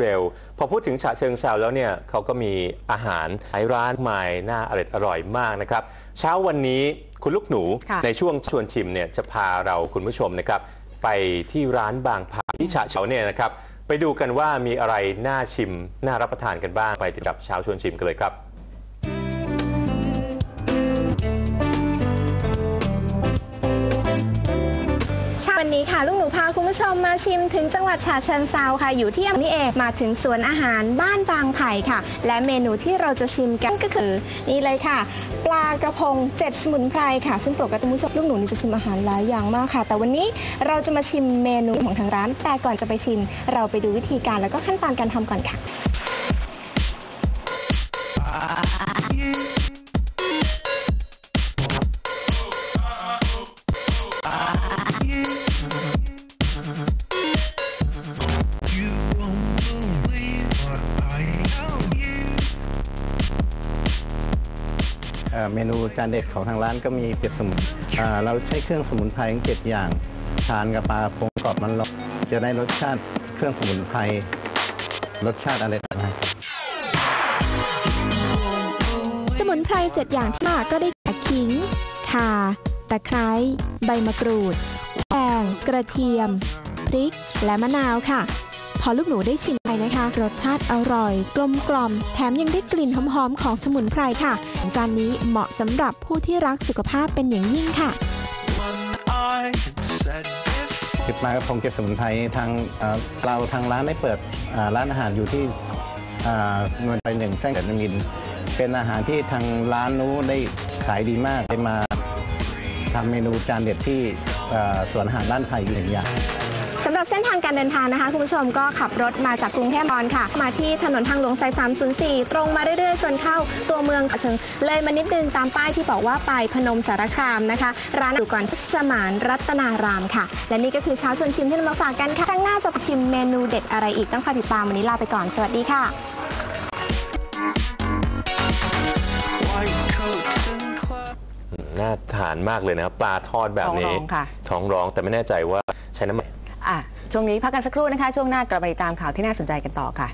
เร็ว พอพูดถึงฉะเชิงเซาแล้วเนี่ยเขาก็มีอาหารหลายร้านใหม่น่าอร่อยอร่อยมากนะครับ เช้าวันนี้คุณลูกหนูค่ะในช่วงชวนชิมเนี่ยจะพาเราคุณผู้ชมนะครับ ไปที่ร้านบางพาที่ฉะเชิงเซาเนี่ยนะครับ ไปดูกันว่ามีอะไรน่าชิมน่ารับประทานกันบ้างไปติดกับเช้าชวนชิมกันเลยครับ ค่ะ ลูกหนูพาคุณผู้ชมมาชิมถึงจังหวัดฉะเชิงเซาค่ะ อยู่ที่อำเภอนี่เองมาถึงสวนอาหารบ้านบางไผ่ค่ะ และเมนูที่เราจะชิมกันก็คือ นี่เลยค่ะ ปลากระพงเจ็ดสมุนไพรค่ะ ซึ่งปกติคุณผู้ชมลูกหนูนี่จะชิมอาหารหลายอย่างมากค่ะ แต่วันนี้เราจะมาชิมเมนูของทางร้าน แต่ก่อนจะไปชิม เราไปดูวิธีการแล้วก็ขั้นตอนการทำก่อนค่ะ เมนูจานเด็ดของทางร้านก็มีเจ็ดสมุนเราใช้เครื่องสมุนไพรทั้งเจ็ดอย่างทานกับปลาพงกรอบมันร้อนจะได้รสชาติเครื่องสมุนไพรรสชาติอะไรต่างๆสมุนไพรเจ็ดอย่างที่มาก็ได้แก่ขิงข่าตะไคร้ใบมะกรูดแองกระเทียม พริกและมะนาวค่ะ อลูกหนูได้ชิมไปนะคะ รสชาติอร่อย กลมกล่อม แถมยังได้กลิ่นหอมๆของสมุนไพรค่ะ จานนี้เหมาะสำหรับผู้ที่รักสุขภาพเป็นอย่างยิ่งค่ะ I had said before. คือปลากระพงเจ็ดสมุนไพรทางเราทางร้านได้เปิดร้านอาหารอยู่ที่นวลไปหนึ่งแส้งเดือดมิน เป็นอาหารที่ทางร้านนู้ได้ขายดีมากได้มาทำเมนูจานเด็ดที่สวนอาหารบ้านไผ่อีกหนึ่งอย่าง รับเส้นทางการเดินทางนะคะ คุณผู้ชมก็ขับรถมาจากกรุงเทพมอนค่ะ มาที่ถนนทางหลวงสาย 304 ตรงมาเรื่อยๆ จนเข้าตัวเมืองฉะเชิงเลยมานิดนึงตามป้ายที่บอกว่าไปพนมสารคามนะคะ ร้านอยู่ก่อนที่สมานรัตนารามค่ะ และนี่ก็คือเช้าชวนชิมที่นำมาฝากกันค่ะครั้งหน้าจะชิมเมนูเด็ดอะไรอีกต้องคอยติดตามวันนี้ลาไปก่อนสวัสดีค่ะ White coats and clouds. น่าทานมากเลยนะครับปลาทอดแบบนี้ท้องร้องค่ะ ท้องร้องแต่ไม่แน่ใจว่าใช้น้ำมัน อะช่วงนี้พักกันสักครู่นะคะ ช่วงหน้ากลับมาติดตามข่าวที่น่าสนใจกันต่อค่ะ